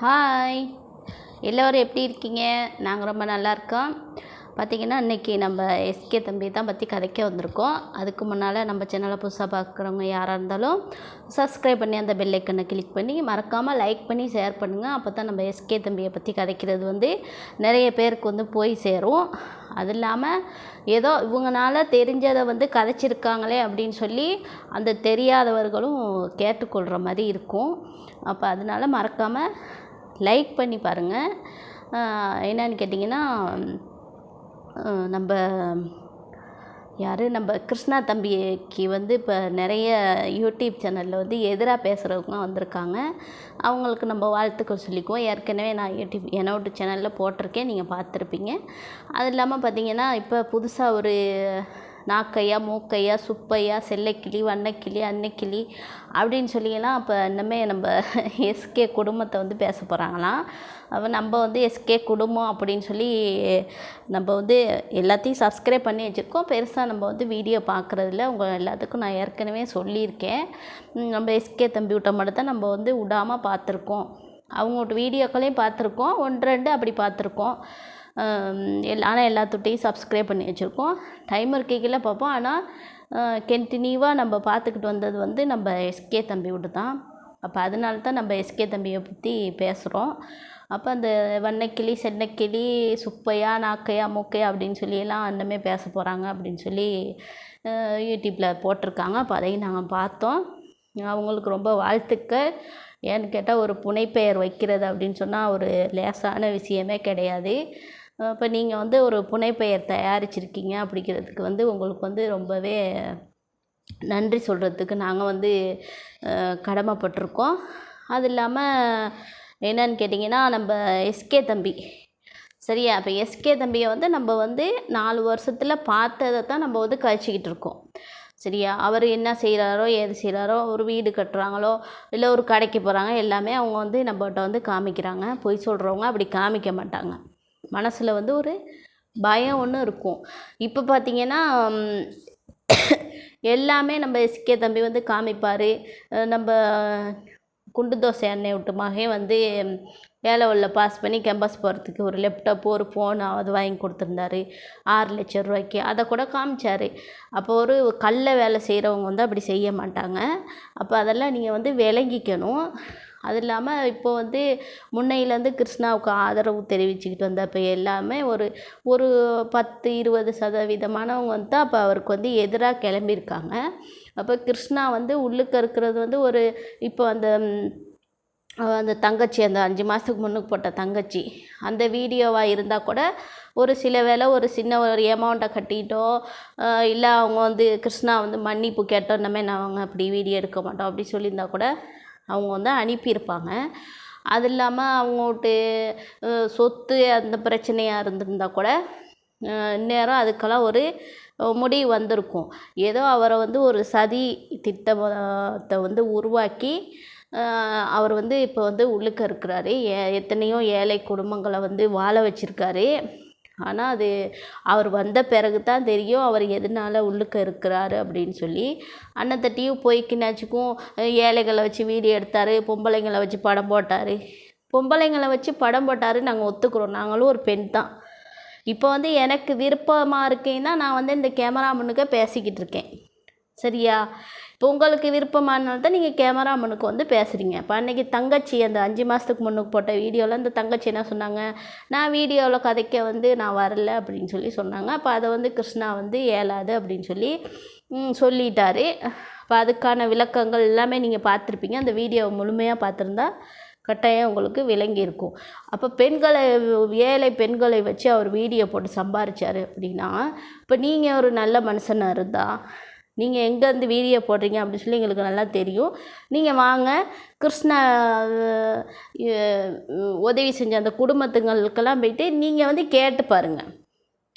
Hi எல்லோரும் எப்படி இருக்கீங்க? நாங்கள் ரொம்ப நல்லா இருக்கோம். பார்த்தீங்கன்னா இன்றைக்கி நம்ம எஸ்கே தம்பி தான் பற்றி கதைக்க வந்திருக்கோம். அதுக்கு முன்னால் நம்ம சேனலை புதுசாக பார்க்குறவங்க யாராக இருந்தாலும் சப்ஸ்கிரைப் பண்ணி அந்த பெல்லைக்கனை கிளிக் பண்ணி மறக்காமல் லைக் பண்ணி ஷேர் பண்ணுங்கள் அப்போ தான் நம்ம எஸ்கே தம்பியை பற்றி கதைக்கிறது வந்து நிறைய பேருக்கு வந்து போய் சேரும். அது இல்லாமல் ஏதோ இவங்கனால தெரிஞ்சதை வந்து கதைச்சிருக்காங்களே அப்படின்னு சொல்லி அந்த தெரியாதவர்களும் கேட்டுக்கொள்கிற மாதிரி இருக்கும். அப்போ அதனால மறக்காமல் லைக் பண்ணி பாருங்கள் என்னன்னு கேட்டிங்கன்னா நம்ம யார்? நம்ம கிருஷ்ணா தம்பிக்கு வந்து இப்போ நிறைய யூடியூப் சேனலில் வந்து எதிராக பேசுகிறவங்க வந்திருக்காங்க. அவங்களுக்கு நம்ம வாழ்த்துக்கள் சொல்லிக்குவோம். ஏற்கனவே நான் யூடியூப் என்னோட சேனலில் போட்டிருக்கேன். நீங்கள் பார்த்துருப்பீங்க. அது இல்லாமல் பார்த்தீங்கன்னா இப்போ புதுசாக ஒரு நாக்கையா மூக்கையா சுப்பையா செல்லைக்கிளி வண்ணக்கிளி அன்னக்கிளி அப்படின்னு சொல்லியெல்லாம் அப்போ இன்னமே நம்ம எஸ்கே குடும்பத்தை வந்து பேச போகிறாங்களாம் அப்போ நம்ம வந்து எஸ்கே குடும்பம் அப்படின்னு சொல்லி நம்ம வந்து எல்லாத்தையும் சப்ஸ்கிரைப் பண்ணி வச்சுருக்கோம். பெருசாக நம்ம வந்து வீடியோ பார்க்குறதில்ல உங்கள் எல்லாத்துக்கும் நான் ஏற்கனவே சொல்லியிருக்கேன். நம்ம எஸ்கே தம்பி விட்ட மட்டும் தான் நம்ம வந்து விடாமல் பார்த்துருக்கோம். அவங்களோட வீடியோக்களையும் பார்த்துருக்கோம். ஒன்று ரெண்டு அப்படி பார்த்துருக்கோம். ஆனால் எல்லாத்துட்டையும் சப்ஸ்கிரைப் பண்ணி வச்சுருக்கோம். டைமர் கீழே பார்ப்போம் ஆனால் கண்டினியூவாக நம்ம பார்த்துக்கிட்டு வந்தது வந்து நம்ம எஸ்கே தம்பி விட்டு தான். அப்போ அதனால தான் நம்ம எஸ்கே தம்பியை பற்றி பேசுகிறோம் அப்போ அந்த வண்ணக்கிளி சென்னக்கிளி சுப்பையா நாக்கையா மூக்கையா அப்படின்னு சொல்லி எல்லாம் அந்தமாரி பேச போகிறாங்க அப்படின்னு சொல்லி யூடியூப்பில் போட்டிருக்காங்க. அப்போ அதையும் நாங்கள் பார்த்தோம். அவங்களுக்கு ரொம்ப வாழ்த்துக்கள். ஏன்னு கேட்டால் ஒரு புனைப்பெயர் வைக்கிறது அப்படின்னு சொன்னால் ஒரு லேசான விஷயமே கிடையாது. இப்போ நீங்கள் வந்து ஒரு புனைப்பெயர் தயாரிச்சிருக்கீங்க அப்படிங்கிறதுக்கு வந்து உங்களுக்கு வந்து ரொம்பவே நன்றி சொல்கிறதுக்கு நாங்கள் வந்து கடமைப்பட்டிருக்கோம். அது இல்லாமல் என்னன்னு கேட்டிங்கன்னா நம்ம எஸ்கே தம்பி. சரியா? இப்போ எஸ்கே தம்பியை வந்து நம்ம வந்து நாலு வருஷத்தில் பார்த்ததை தான் நம்ம வந்து கழிச்சிக்கிட்டு இருக்கோம். சரியா? அவர் என்ன செய்கிறாரோ ஏது செய்கிறாரோ ஒரு வீடு கட்டுறாங்களோ இல்லை ஒரு கடைக்கு போகிறாங்க எல்லாமே அவங்க வந்து நம்மகிட்ட வந்து காமிக்கிறாங்க. பொய் சொல்கிறவங்க அப்படி காமிக்க மாட்டாங்க. மனசில் வந்து ஒரு பயம் ஒன்று இருக்கும். இப்போ பார்த்திங்கன்னா எல்லாமே நம்ம எஸ்கே தம்பி வந்து காமிப்பார். நம்ம குண்டு தோசை எண்ணெய் விட்டுமாகவே வந்து வேலை உள்ள பாஸ் பண்ணி கேம்பஸ் போகிறதுக்கு ஒரு லேப்டாப்பு ஒரு ஃபோன் அது வாங்கி கொடுத்துருந்தாரு. ஆறு லட்சம் ரூபாய்க்கு. அதை கூட காமிச்சார். அப்போ ஒரு கல்ல வேலை செய்கிறவங்க வந்து அப்படி செய்ய மாட்டாங்க. அப்போ அதெல்லாம் நீங்கள் வந்து விளங்கிக்கணும். அது இல்லாமல் இப்போ வந்து முன்னையிலேருந்து கிருஷ்ணாவுக்கு ஆதரவு தெரிவிச்சுக்கிட்டு வந்த இப்போ எல்லாமே ஒரு ஒரு பத்து இருபது சதவீதமானவங்க வந்து தான் அப்போ அவருக்கு வந்து எதிராக கிளம்பியிருக்காங்க. அப்போ கிருஷ்ணா வந்து உள்ளுக்க இருக்கிறது வந்து ஒரு இப்போ அந்த அந்த தங்கச்சி அந்த அஞ்சு மாதத்துக்கு முன்னுக்கு போட்ட தங்கச்சி அந்த வீடியோவாக இருந்தால் கூட ஒரு சில வேளை ஒரு சின்ன ஒரு அமௌண்ட்டை கட்டிட்டோ இல்லை அவங்க வந்து கிருஷ்ணா வந்து மன்னிப்பு கேட்டோம் இனிமேல் நாங்கள் அப்படி வீடியோ எடுக்க மாட்டோம் அப்படி சொல்லியிருந்தா கூட அவங்க வந்து அனுப்பியிருப்பாங்க. அது இல்லாமல் அவங்கோட்டு சொத்து அந்த பிரச்சனையாக இருந்திருந்தா கூட இந்நேரம் அதுக்கெல்லாம் ஒரு முடிவு வந்திருக்கும். ஏதோ அவரை வந்து ஒரு சதி திட்டத்தை வந்து உருவாக்கி அவர் வந்து இப்போ வந்து உள்ளுக்க இருக்கிறாரு. எ எத்தனையோ ஏழை குடும்பங்களை வந்து வாழ வச்சுருக்காரு. ஆனால் அது அவர் வந்த பிறகு தான் தெரியும் அவர் எதனால உள்ளுக்க இருக்கிறாரு அப்படின்னு சொல்லி. அன்னத்தட்டியும் போய்க்கினாச்சுக்கும் ஏழைகளை வச்சு வீடியோ எடுத்தார் பொம்பளைங்களை வச்சு படம் போட்டார். பொம்பளைங்களை வச்சு படம் போட்டார் நாங்கள் ஒத்துக்கிறோம். நாங்களும் ஒரு பெண் தான். இப்போ வந்து எனக்கு விருப்பமாக இருக்கேன்னா நான் வந்து இந்த கேமரா முன்னுக்க பேசிக்கிட்டு இருக்கேன். சரியா? இப்போ உங்களுக்கு விருப்பமானால் தான் நீங்கள் கேமராமனுக்கு வந்து பேசுகிறீங்க இப்போ அன்றைக்கி தங்கச்சி அந்த அஞ்சு மாதத்துக்கு முன்னுக்கு போட்ட வீடியோவில் அந்த தங்கச்சி என்ன சொன்னாங்க? நான் வீடியோவில் கதைக்க வந்து நான் வரல அப்படின்னு சொல்லி சொன்னாங்க. அப்போ அதை வந்து கிருஷ்ணா வந்து ஏலாது அப்படின்னு சொல்லி சொல்லிட்டாரு. இப்போ அதுக்கான விளக்கங்கள் எல்லாமே நீங்கள் பார்த்துருப்பீங்க. அந்த வீடியோவை முழுமையாக பார்த்துருந்தா கட்டாயம் உங்களுக்கு விளங்கி இருக்கும். அப்போ பெண்களை ஏழை பெண்களை வச்சு அவர் வீடியோ போட்டு சம்பாரிச்சார் அப்படின்னா இப்போ நீங்கள் ஒரு நல்ல மனுஷனாக இருந்தால் நீங்கள் எங்கேருந்து வீடியோ போடுறீங்க அப்படின்னு சொல்லி எங்களுக்கு நல்லா தெரியும். நீங்கள் வாங்க கிருஷ்ணா உதவி செஞ்ச அந்த குடும்பத்துங்களுக்கெல்லாம் போயிட்டு நீங்கள் வந்து கேட்டு பாருங்கள்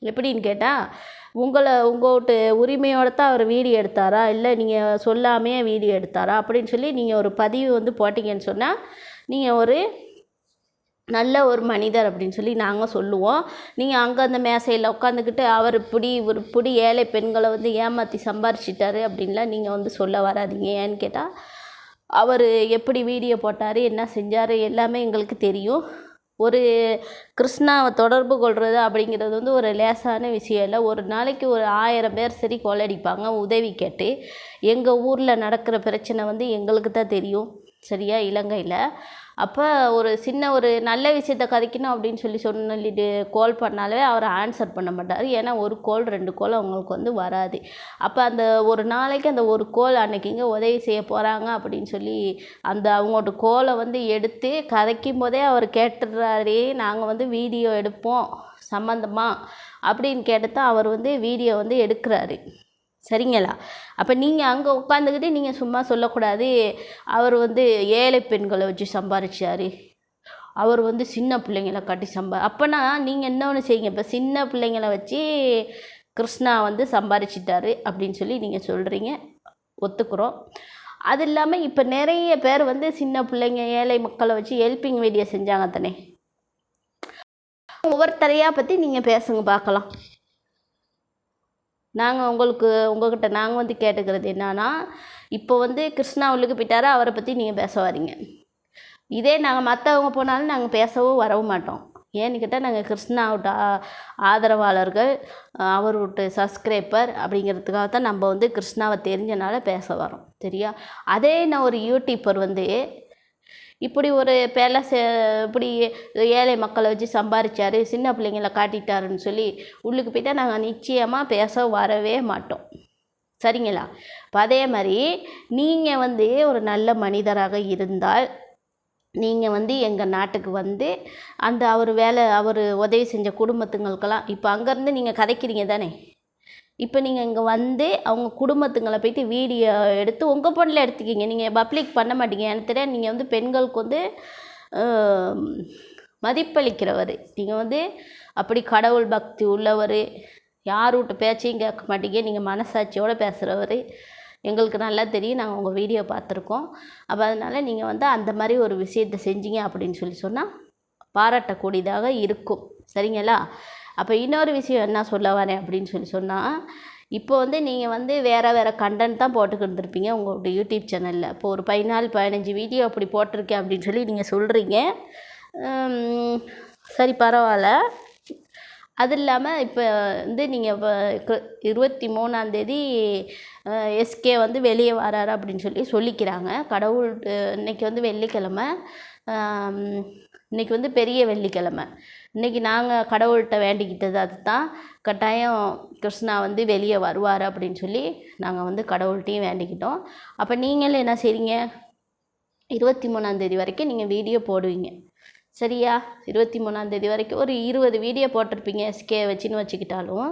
எப்படின்னு கேட்டால் உங்களை உங்கள்கிட்ட உரிமையோடு தான் அவர் வீடியோ எடுத்தாரா? இல்லை நீங்கள் சொல்லாமையே வீடியோ எடுத்தாரா? அப்படின்னு சொல்லி நீங்கள் ஒரு பதிவு வந்து போட்டிங்கன்னு சொன்னால் நீங்கள் ஒரு நல்ல ஒரு மனிதர் அப்படின்னு சொல்லி நாங்கள் சொல்லுவோம். நீங்கள் அங்கே அந்த மேசையில் உட்காந்துக்கிட்டு அவர் இப்படி இவர் இப்படி ஏழை பெண்களை வந்து ஏமாற்றி சம்பாரிச்சிட்டாரு அப்படின்லாம் நீங்கள் வந்து சொல்ல வராதீங்க. ஏன்னு கேட்டால் அவர் எப்படி வீடியோ போட்டார் என்ன செஞ்சார் எல்லாமே எங்களுக்கு தெரியும். ஒரு கிருஷ்ணாவை தொடர்பு கொள்வது அப்படிங்கிறது வந்து ஒரு லேசான விஷயம் இல்லை. ஒரு நாளைக்கு ஒரு ஆயிரம் பேர் சரி கொள்ளடிப்பாங்க உதவி கேட்டு. எங்கள் ஊரில் நடக்கிற பிரச்சனை வந்து எங்களுக்கு தான் தெரியும். சரியா? இலங்கையில் அப்போ ஒரு சின்ன ஒரு நல்ல விஷயத்த கதைக்கணும் அப்படின்னு சொல்லி சொல்லிட்டு கால் பண்ணாலே அவர் ஆன்சர் பண்ண மாட்டார். ஏன்னா ஒரு கோல் ரெண்டு கோல் அவங்களுக்கு வந்து வராது. அப்போ அந்த ஒரு நாளைக்கு அந்த ஒரு கோல் அன்னைக்கு இங்கே உதவி செய்ய போகிறாங்க அப்படின்னு சொல்லி அந்த அவங்களோட கோலை வந்து எடுத்து கதைக்கும் போதே அவர் கேட்டுடுறாரு நாங்கள் வந்து வீடியோ எடுப்போம் சம்மந்தமாக அப்படின்னு கேட்டு தான் அவர் வந்து வீடியோ வந்து எடுக்கிறாரு. சரிங்களா? அப்போ நீங்கள் அங்கே உட்காந்துக்கிட்டு நீங்கள் சும்மா சொல்லக்கூடாது. அவர் வந்து ஏழை பெண்களை வச்சு சம்பாரிச்சார். அவர் வந்து சின்ன பிள்ளைங்கள கட்டி சம்பா அப்போனா நீங்கள் என்ன ஒன்று செய்யுங்க இப்போ சின்ன பிள்ளைங்கள வச்சு கிருஷ்ணா வந்து சம்பாரிச்சிட்டாரு அப்படின்னு சொல்லி நீங்கள் சொல்கிறீங்க ஒத்துக்கிறோம். அது இல்லாமல் இப்போ நிறைய பேர் வந்து சின்ன பிள்ளைங்க ஏழை மக்களை வச்சு ஹெல்பிங் வீடியோ செஞ்சாங்க தானே. ஒவ்வொருத்தரையாக பற்றி நீங்கள் பேசுங்க பார்க்கலாம். நாங்கள் உங்களுக்கு உங்கள்கிட்ட நாங்கள் வந்து கேட்டுக்கிறது என்னன்னா இப்போ வந்து கிருஷ்ணா உள்ளுக்கு போயிட்டாரு அவரை பற்றி நீங்கள் பேச வரீங்க. இதே நாங்கள் மற்றவங்க போனாலும் நாங்கள் பேசவும் வரவும் மாட்டோம். ஏன்னு கேட்டால் நாங்கள் கிருஷ்ணாவோட ஆதரவாளர்கள் அவர் விட்டு சப்ஸ்கிரைபர் அப்படிங்கிறதுக்காக தான் நம்ம வந்து கிருஷ்ணாவை தெரிஞ்சனால பேச வரோம் சரியா? அதே நான் ஒரு யூடியூப்பர் வந்து இப்படி ஒரு பேலஸ் இப்படி ஏழை மக்களை வச்சு சம்பாரிச்சாரு சின்ன பிள்ளைங்கள காட்டிட்டாருன்னு சொல்லி உள்ளுக்கு போயிட்டால் நாங்கள் நிச்சயமாக பேச வரவே மாட்டோம். சரிங்களா? இப்போ அதே மாதிரி நீங்கள் வந்து ஒரு நல்ல மனிதராக இருந்தால் நீங்கள் வந்து எங்கள் நாட்டுக்கு வந்து அந்த அவர் வேலை அவர் உதவி செஞ்ச குடும்பத்துங்களுக்கெல்லாம் இப்போ அங்கேருந்து நீங்கள் கதைக்கிறீங்க தானே? இப்போ நீங்கள் இங்கே வந்து அவங்க குடும்பத்துங்களை போய்ட்டு வீடியோ எடுத்து உங்கள் ஃபோனில் எடுத்துக்கிங்க. நீங்கள் பப்ளிக் பண்ண மாட்டீங்க. எனக்கு தெரியாது. நீங்கள் வந்து பெண்களுக்கு வந்து மதிப்பளிக்கிறவர். நீங்கள் வந்து அப்படி கடவுள் பக்தி உள்ளவர். யார் வீட்டு பேச்சையும் கேட்க மாட்டீங்க. நீங்கள் மனசாட்சியோடு பேசுகிறவர் எங்களுக்கு நல்லா தெரியும். நாங்கள் உங்கள் வீடியோ பார்த்துருக்கோம். அப்போ அதனால் நீங்கள் வந்து அந்த மாதிரி ஒரு விஷயத்தை செஞ்சீங்க அப்படின்னு சொல்லி சொன்னால் பாராட்டக்கூடியதாக இருக்கும். சரிங்களா? அப்போ இன்னொரு விஷயம் என்ன சொல்ல வரேன் அப்படின்னு சொல்லி சொன்னால் இப்போ வந்து நீங்கள் வந்து வேறு வேறு கண்டென்ட் தான் போட்டுக்கிட்டு இருப்பீங்க உங்களுடைய யூடியூப் சேனலில் இப்போ ஒரு பதினாலு பதினஞ்சு வீடியோ அப்படி போட்டிருக்கேன் அப்படின்னு சொல்லி நீங்கள் சொல்கிறீங்க சரி பரவாயில்ல. அது இல்லாமல் இப்போ வந்து நீங்கள் இப்போ இருபத்தி மூணாந்தேதி எஸ்கே வந்து வெளியே வராரு அப்படின்னு சொல்லி சொல்லிக்கிறாங்க. கடவுள் இன்றைக்கி இன்னைக்கு வந்து வெள்ளிக்கிழமை. இன்றைக்கி இன்னைக்கு வந்து பெரிய வெள்ளிக்கிழமை. இன்றைக்கி நாங்கள் கடவுள்கிட்ட வேண்டிக்கிட்டது அதுதான். கட்டாயம் கிருஷ்ணா வந்து வெளியே வருவார் அப்படின்னு சொல்லி நாங்கள் வந்து கடவுள்கிட்டையும் வேண்டிக்கிட்டோம். அப்போ நீங்களும் என்ன செய்றீங்க? இருபத்தி மூணாந்தேதி வரைக்கும் நீங்கள் வீடியோ போடுவீங்க. சரியா? இருபத்தி மூணாந்தேதி வரைக்கும் ஒரு இருபது வீடியோ போட்டிருப்பீங்க எஸ்கே வச்சுன்னு வச்சுக்கிட்டாலும்.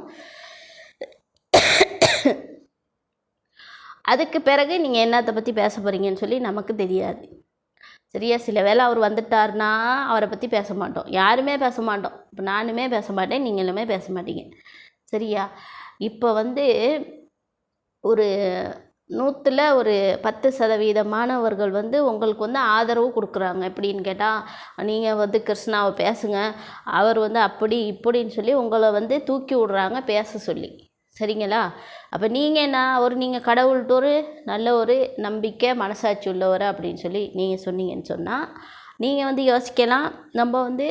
அதுக்கு பிறகு நீங்கள் என்னத்தை பற்றி பேச போகிறீங்கன்னு சொல்லி நமக்கு தெரியாது. சரியா சில வேளை அவர் வந்துட்டார்னா அவரை பற்றி பேச மாட்டோம். யாருமே பேச மாட்டோம். இப்போ நானுமே பேச மாட்டேன் நீங்களுமே பேச மாட்டீங்க. சரியா? இப்போ வந்து ஒரு நூற்றில் ஒரு பத்து சதவீத மாணவர்கள் வந்து உங்களுக்கு வந்து ஆதரவு கொடுக்குறாங்க. எப்படின்னு கேட்டால் நீங்கள் வந்து கிருஷ்ணாவை பேசுங்க. அவர் வந்து அப்படி இப்படின்னு சொல்லி உங்களை வந்து தூக்கி விடுறாங்க பேச சொல்லி. சரிங்களா? அப்போ நீங்கள் என்ன? ஒரு நீங்கள் கடவுள்கிட்ட ஒரு நல்ல ஒரு நம்பிக்கை மனசாட்சி உள்ளவர் அப்படின்னு சொல்லி நீங்கள் சொன்னீங்கன்னு சொன்னால் நீங்கள் வந்து யோசிக்கலாம். நம்ம வந்து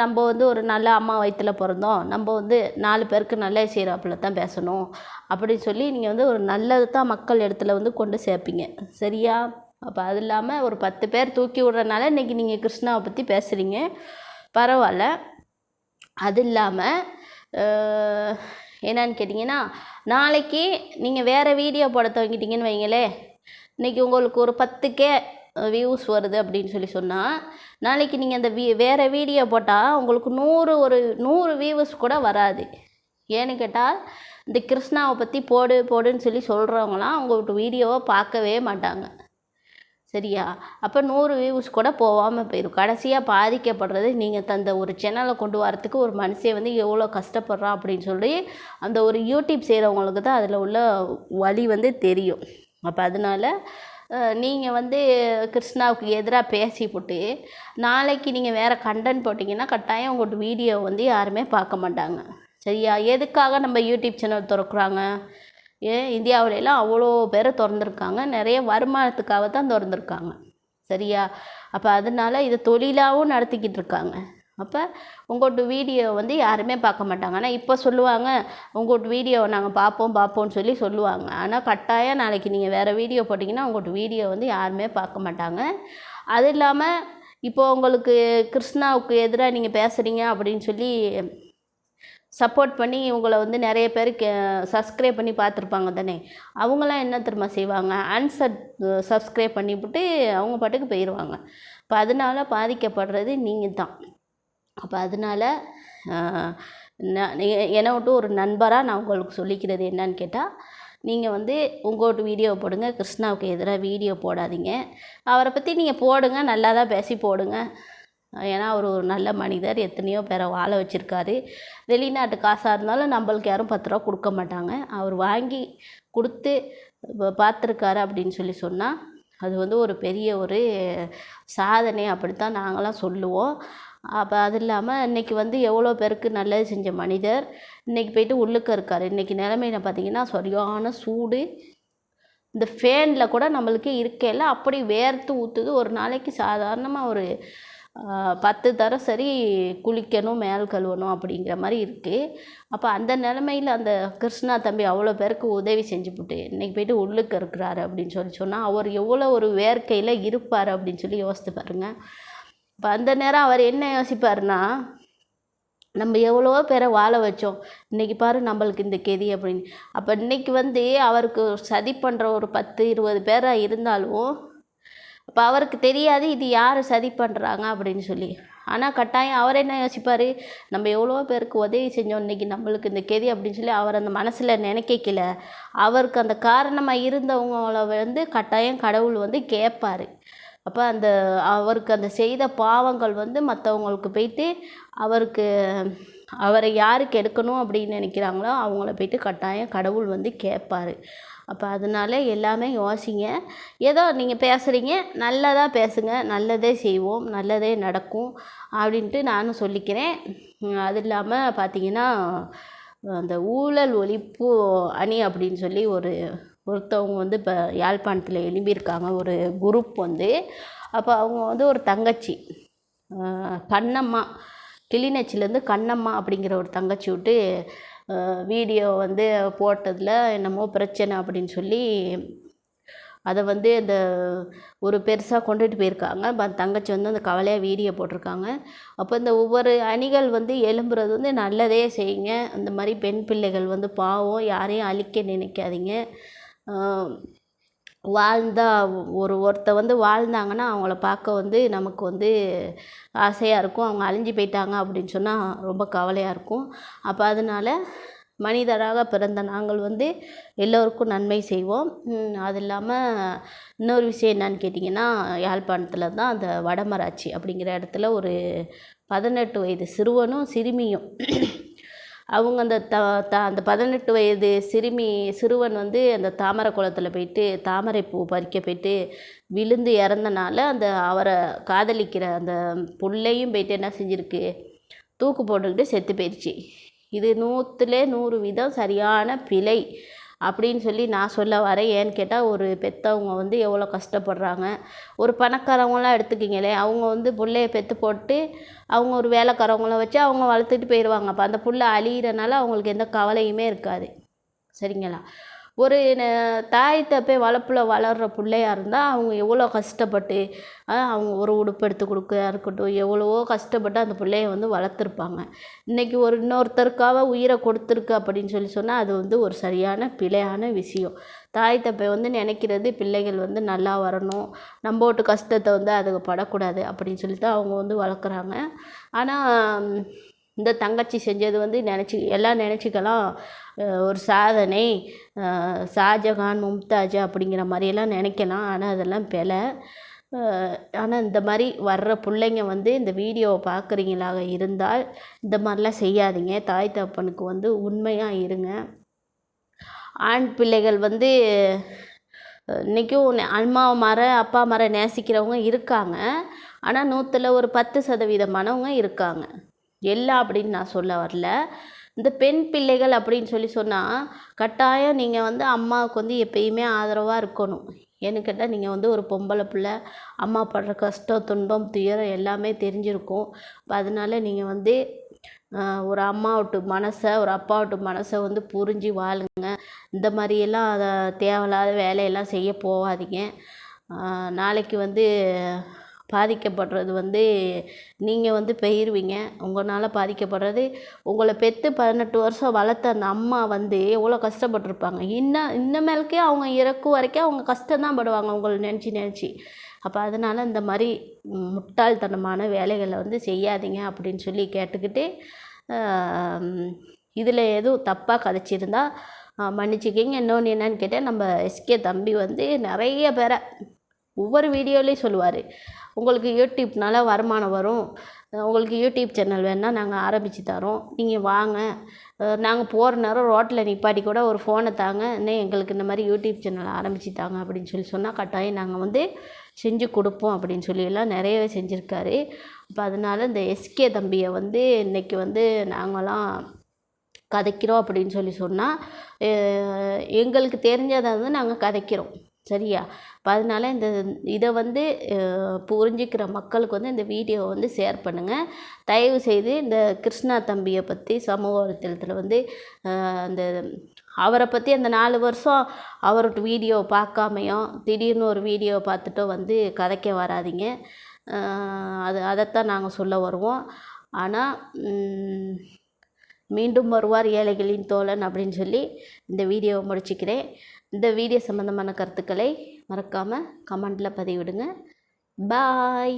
நம்ம வந்து ஒரு நல்ல அம்மா வயிற்றில் பிறந்தோம். நம்ம வந்து நாலு பேருக்கு நல்ல செய்கிறாப்புல தான் பேசணும். அப்படின்னு சொல்லி நீங்கள் வந்து ஒரு நல்லது தான் மக்கள் இடத்துல வந்து கொண்டு சேர்ப்பீங்க. சரியா? அப்போ அது இல்லாமல் ஒரு பத்து பேர் தூக்கி விடுறனால இன்றைக்கி நீங்கள் கிருஷ்ணாவை பற்றி பேசுகிறீங்க பரவாயில்ல. அது இல்லாமல் என்னன்னு கேட்டிங்கன்னா நாளைக்கு நீங்கள் வேறு வீடியோ போட துவங்கிட்டிங்கன்னு வைங்களே இன்றைக்கி உங்களுக்கு ஒரு பத்துக்கே வியூஸ் வருது அப்படின்னு சொல்லி சொன்னால் நாளைக்கு நீங்கள் அந்த வீ வேறு வீடியோ போட்டால் உங்களுக்கு நூறு ஒரு நூறு வியூஸ் கூட வராது. ஏன்னு கேட்டால் இந்த கிருஷ்ணாவை பற்றி போடு போடுன்னு சொல்லி சொல்கிறவங்களாம் உங்களோட வீடியோவை பார்க்கவே மாட்டாங்க. சரியா? அப்போ நூறு வியூஸ் கூட போகாமல் போயிடும் கடைசியாக பாதிக்கப்படுறது நீங்கள் தந்த ஒரு சேனலை கொண்டு வரத்துக்கு ஒரு மனுஷன் வந்து எவ்வளோ கஷ்டப்படுறான் அப்படின்னு சொல்லி அந்த ஒரு யூடியூப் செய்கிறவங்களுக்கு தான் அதில் உள்ள வழி வந்து தெரியும். அப்போ அதனால நீங்கள் வந்து கிருஷ்ணாவுக்கு எதிராக பேசி போட்டு நாளைக்கு நீங்கள் வேறு கண்டென்ட் போட்டிங்கன்னா கட்டாயம் உங்களோட வீடியோ வந்து யாருமே பார்க்க மாட்டாங்க. சரியா? எதுக்காக நம்ம யூடியூப் சேனல் திறக்குறாங்க? ஏன் இந்தியாவில எல்லாம் அவ்வளோ பேர் திறந்துருக்காங்க. நிறைய வருமானத்துக்காக தான் திறந்துருக்காங்க. சரியா? அப்போ அதனால இதை தொழிலாகவும் நடத்திக்கிட்டு இருக்காங்க. அப்போ உங்கள்கிட்ட வீடியோ வந்து யாருமே பார்க்க மாட்டாங்க. ஆனால் இப்போ சொல்லுவாங்க உங்கள்கிட்ட வீடியோவை நாங்கள் பார்ப்போம் பார்ப்போம்னு சொல்லி சொல்லுவாங்க. ஆனால் கட்டாயம் நாளைக்கு நீங்கள் வேறு வீடியோ போட்டிங்கன்னா உங்கள்கிட்ட வீடியோ வந்து யாருமே பார்க்க மாட்டாங்க. அது இல்லாமல் இப்போ உங்களுக்கு கிருஷ்ணாவுக்கு எதிராக நீங்கள் பேசுகிறீங்க அப்படின்னு சொல்லி சப்போர்ட் பண்ணி உங்களை வந்து நிறைய பேர் கே சப்ஸ்கிரைப் பண்ணி பார்த்துருப்பாங்க தானே? அவங்களாம் என்ன தெரியுமா செய்வாங்க? அன்சப் சப்ஸ்கிரைப் பண்ணிவிட்டு அவங்க பாட்டுக்கு போயிடுவாங்க இப்போ அதனால பாதிக்கப்படுறது நீங்கள் தான். அப்போ அதனால நான் என்னை விட்டு ஒரு நண்பராக நான் உங்களுக்கு சொல்லிக்கிறது என்னன்னு கேட்டால் நீங்கள் வந்து உங்கள்கிட்ட வீடியோ போடுங்க. கிருஷ்ணாவுக்கு எதிராக வீடியோ போடாதீங்க. அவரை பற்றி நீங்கள் போடுங்க. நல்லா தான் பேசி போடுங்க. ஏன்னா அவர் ஒரு நல்ல மனிதர் எத்தனையோ பேரை வாழ வச்சுருக்காரு. வெளிநாட்டு காசாக இருந்தாலும் நம்மளுக்கு யாரும் பத்து ரூபா கொடுக்க மாட்டாங்க. அவர் வாங்கி கொடுத்து பார்த்துருக்காரு அப்படின்னு சொல்லி சொன்னால் அது வந்து ஒரு பெரிய ஒரு சாதனை அப்படித்தான் நாங்களாம் சொல்லுவோம். அப்போ அது இல்லாமல் இன்றைக்கி வந்து எவ்வளோ பேருக்கு நல்லது செஞ்ச மனிதர் இன்றைக்கி போயிட்டு உள்ளுக்க இருக்கார். இன்றைக்கி நிலமையில பார்த்தீங்கன்னா சரியான சூடு. இந்த ஃபேனில் கூட நம்மளுக்கு இருக்கையில் அப்படி வேர்த்து ஊற்றுது ஒரு நாளைக்கு சாதாரணமாக ஒரு பத்து தரம் சரி குளிக்கணும் மேல் கழுவணும் அப்படிங்கிற மாதிரி இருக்குது அப்போ அந்த நிலமையில் அந்த கிருஷ்ணா தம்பி அவ்வளோ பேருக்கு உதவி செஞ்சுப்புட்டு இன்றைக்கி போயிட்டு உள்ளுக்கு இருக்கிறாரு அப்படின்னு சொல்லி சொன்னால் அவர் எவ்வளோ ஒரு வேர்க்கையில் இருப்பார் அப்படின்னு சொல்லி யோசித்து பாருங்கள் இப்போ அந்த நேரம் அவர் என்ன யோசிப்பாருன்னா நம்ம எவ்வளவோ பேரை வாழ வச்சோம். இன்றைக்கி பாரு நம்மளுக்கு இந்த கெதி அப்படின்னு. அப்போ இன்றைக்கி வந்து அவருக்கு சதி பண்ணுற ஒரு பத்து இருபது பேராக இருந்தாலும் அப்போ அவருக்கு தெரியாது இது யார் சதி பண்ணுறாங்க அப்படின்னு சொல்லி. ஆனால் கட்டாயம் அவர் என்ன யோசிப்பார்? நம்ம எவ்வளோ பேருக்கு உதவி செஞ்சோம் இன்றைக்கி நம்மளுக்கு இந்த கெதி அப்படின்னு சொல்லி அவர் அந்த மனசில் நினைக்கல அவருக்கு அந்த காரணமாக இருந்தவங்கள வந்து கட்டாயம் கடவுள் வந்து கேட்பார் அப்போ அந்த அவருக்கு அந்த செய்த பாவங்கள் வந்து மற்றவங்களுக்கு போயிட்டு அவருக்கு அவரை யாருக்கு எடுக்கணும் அப்படின்னு நினைக்கிறாங்களோ அவங்கள போயிட்டு கட்டாயம் கடவுள் வந்து கேட்பாரு. அப்போ அதனால எல்லாமே யோசிங்க. ஏதோ நீங்கள் பேசுகிறீங்க நல்லதாக பேசுங்க நல்லதே செய்வோம் நல்லதே நடக்கும் அப்படின்ட்டு நானும் சொல்லிக்கிறேன். அது இல்லாமல் பார்த்தீங்கன்னா அந்த ஊழல் ஒழிப்பு அணி அப்படின்னு சொல்லி ஒரு ஒருத்தவங்க வந்து இப்போ யாழ்ப்பாணத்தில் எழும்பியிருக்காங்க. ஒரு குரூப் வந்து. அப்போ அவங்க வந்து ஒரு தங்கச்சி. பண்ணம்மா கிளிநொச்சிலேருந்து கண்ணம்மா அப்படிங்கிற ஒரு தங்கச்சி விட்டு வீடியோ வந்து போட்டதில் என்னமோ பிரச்சனை அப்படின்னு சொல்லி அதை வந்து அந்த ஒரு பெருசாக கொண்டுட்டு போயிருக்காங்க. ப தங்கச்சி வந்து அந்த கவலையாக வீடியோ போட்டிருக்காங்க. அப்போ இந்த ஒவ்வொரு அணிகள் வந்து எழும்புறது வந்து நல்லதே செய்யுங்க. அந்த மாதிரி பெண் பிள்ளைகள் வந்து பாவம் யாரையும் அழிக்க நினைக்காதீங்க. வாழ்ந்தா ஒரு ஒருத்தர் வந்து வாழ்ந்தாங்கன்னா அவங்கள பார்க்க வந்து நமக்கு வந்து ஆசையாக இருக்கும். அவங்க அழிஞ்சு போயிட்டாங்க அப்படின்னு சொன்னால் ரொம்ப கவலையாக இருக்கும். அப்போ அதனால் மனிதராக பிறந்த நாங்கள் வந்து எல்லோருக்கும் நன்மை செய்வோம். அது இல்லாமல் இன்னொரு விஷயம் என்னன்னு கேட்டிங்கன்னா யாழ்ப்பாணத்தில் தான் அந்த வடமராட்சி அப்படிங்கிற இடத்துல ஒரு பதினெட்டு வயது சிறுவனும் சிறுமியும் அவங்க அந்த த த அந்த பதினெட்டு வயது சிறுமி சிறுவன் வந்து அந்த தாமரை குளத்தில் போயிட்டு தாமரை பூ பறிக்க போயிட்டு விழுந்து இறந்தனால அந்த அவரை காதலிக்கிற அந்த பிள்ளையும் போயிட்டு என்ன செஞ்சுருக்கு? தூக்கு போட்டுக்கிட்டு செத்து போயிடுச்சு இது நூற்றுலே நூறு வீதம் சரியான பிழை. அப்படின்னு சொல்லி நான் சொல்ல வரேன். ஏன்னு கேட்டால் ஒரு பெற்றவங்க வந்து எவ்வளோ கஷ்டப்படுறாங்க. ஒரு பணக்காரவங்களாம் எடுத்துக்கிங்களேன் அவங்க வந்து பிள்ளைய பெற்று போட்டு அவங்க ஒரு வேலைக்காரவங்கள வச்சு அவங்க வளர்த்துட்டு போயிடுவாங்க அப்போ அந்த புள்ளை அழியிறனால அவங்களுக்கு எந்த கவலையுமே இருக்காது. சரிங்களா? ஒரு தாய் தப்பை வளர்ப்பில் வளர்கிற பிள்ளையா இருந்தால் அவங்க எவ்வளோ கஷ்டப்பட்டு அவங்க ஒரு உடுப்பு எடுத்து கொடுக்க இருக்கட்டும் எவ்வளவோ கஷ்டப்பட்டு அந்த பிள்ளைய வந்து வளர்த்துருப்பாங்க. இன்றைக்கி ஒரு இன்னொருத்தருக்காக உயிரை கொடுத்துருக்கு அப்படின்னு சொல்லி சொன்னால் அது வந்து ஒரு சரியான பிழையான விஷயம். தாய் தப்பை வந்து நினைக்கிறது பிள்ளைகள் வந்து நல்லா வரணும் நம்ம வீட்டு கஷ்டத்தை வந்து அதுங்க படக்கூடாது அப்படின்னு சொல்லி தான் அவங்க வந்து வளர்க்குறாங்க. ஆனால் இந்த தங்கச்சி செஞ்சது வந்து நினச்சி எல்லாம் நினச்சிக்கலாம். ஒரு சாதனை. ஷாஜகான் மும்தாஜ் அப்படிங்கிற மாதிரியெல்லாம் நினைக்கலாம். ஆனால் அதெல்லாம் பிழை ஆனால் இந்த மாதிரி வர்ற பிள்ளைங்க வந்து இந்த வீடியோவை பார்க்குறீங்களாக இருந்தால் இந்த மாதிரிலாம் செய்யாதீங்க. தாய் தப்பனுக்கு வந்து உண்மையாக இருங்க. ஆண் பிள்ளைகள் வந்து இன்றைக்கும் அம்மா மர அப்பா மர நேசிக்கிறவங்க இருக்காங்க. ஆனால் நூற்றில் ஒரு பத்து சதவீதமானவங்க இருக்காங்க. எல்லாம் அப்படின்னு நான் சொல்ல வரல. இந்த பெண் பிள்ளைகள் அப்படின்னு சொல்லி சொன்னால் கட்டாயம் நீங்கள் வந்து அம்மாவுக்கு வந்து எப்பயுமே ஆதரவாக இருக்கணும். ஏன்னு கேட்டால் நீங்கள் வந்து ஒரு பொம்பளை பிள்ளை அம்மா படுற கஷ்டம் துன்பம் துயரம் எல்லாமே தெரிஞ்சிருக்கும். அதனால நீங்கள் வந்து ஒரு அம்மாவோட்டு மனசை ஒரு அப்பாவோட்டு மனசை வந்து புரிஞ்சு வாழுங்க. இந்த மாதிரியெல்லாம் அதை தேவையில்லாத வேலையெல்லாம் செய்ய போகாதீங்க. நாளைக்கு வந்து பாதிக்கப்படுறது வந்து நீங்கள் வந்து போயிருவீங்க. உங்களால் பாதிக்கப்படுறது உங்களை பெற்று பதினெட்டு வருஷம் வளர்த்த அந்த அம்மா வந்து எவ்வளோ கஷ்டப்பட்டிருப்பாங்க. இன்னும் இன்னமேலுக்கே அவங்க இறக்கும் வரைக்கும் அவங்க கஷ்டம்தான் படுவாங்க உங்களை நினச்சி நினச்சி. அப்போ அதனால் இந்த மாதிரி முட்டாள்தனமான வேலைகளை வந்து செய்யாதீங்க அப்படின்னு சொல்லி கேட்டுக்கிட்டு இதில் எதுவும் தப்பாக கதைச்சிருந்தா மன்னிச்சுக்கிங்க. இன்னொன்று என்னன்னு கேட்டால் நம்ம எஸ்கே தம்பி வந்து நிறைய பேரை ஒவ்வொரு வீடியோலையும் சொல்லுவார். உங்களுக்கு யூடியூப்னால வருமானம் வரும். உங்களுக்கு யூடியூப் சேனல் வேணால் நாங்கள் ஆரம்பித்து தரோம். நீங்கள் வாங்க. நாங்கள் போகிற நேரம் ரோட்டில் நிப்பாட்டி கூட ஒரு ஃபோனை தாங்க. இன்னும் எங்களுக்கு இந்த மாதிரி யூடியூப் சேனல் ஆரம்பித்து தாங்க அப்படின்னு சொல்லி சொன்னால் கட்டாயம் நாங்கள் வந்து செஞ்சு கொடுப்போம் அப்படின்னு சொல்லியெல்லாம் நிறையவே செஞ்சுருக்காரு. அப்போ அதனால இந்த எஸ்கே தம்பியை வந்து இன்றைக்கி வந்து நாங்களாம் கதைக்கிறோம் அப்படின்னு சொல்லி சொன்னால் எங்களுக்கு தெரிஞ்சதை வந்து நாங்கள் கதைக்கிறோம். சரியா? அப்போ அதனால இந்த இதை வந்து புரிஞ்சிக்கிற புரிஞ்சுக்கிற மக்களுக்கு வந்து இந்த வீடியோவை வந்து ஷேர் பண்ணுங்கள் தயவு செய்து இந்த கிருஷ்ணா தம்பியை பற்றி சமூக வலைத்தளத்தில் வந்து அந்த அவரை பற்றி அந்த நாலு வருஷம் அவரோட வீடியோ பார்க்காமையும் திடீர்னு ஒரு வீடியோ பார்த்துட்டோ வந்து கதைக்க வராதீங்க. அது அதைத்தான் நாங்கள் சொல்ல வருவோம். ஆனால் மீண்டும் வருவார் ஏழைகளின் தோழன் அப்படின்னு சொல்லி இந்த வீடியோவை முடிச்சுக்கிறேன். இந்த வீடியோ சம்மந்தமான கருத்துக்களை மறக்காமல் கமெண்டில் பதிவிடுங்க. பாய்.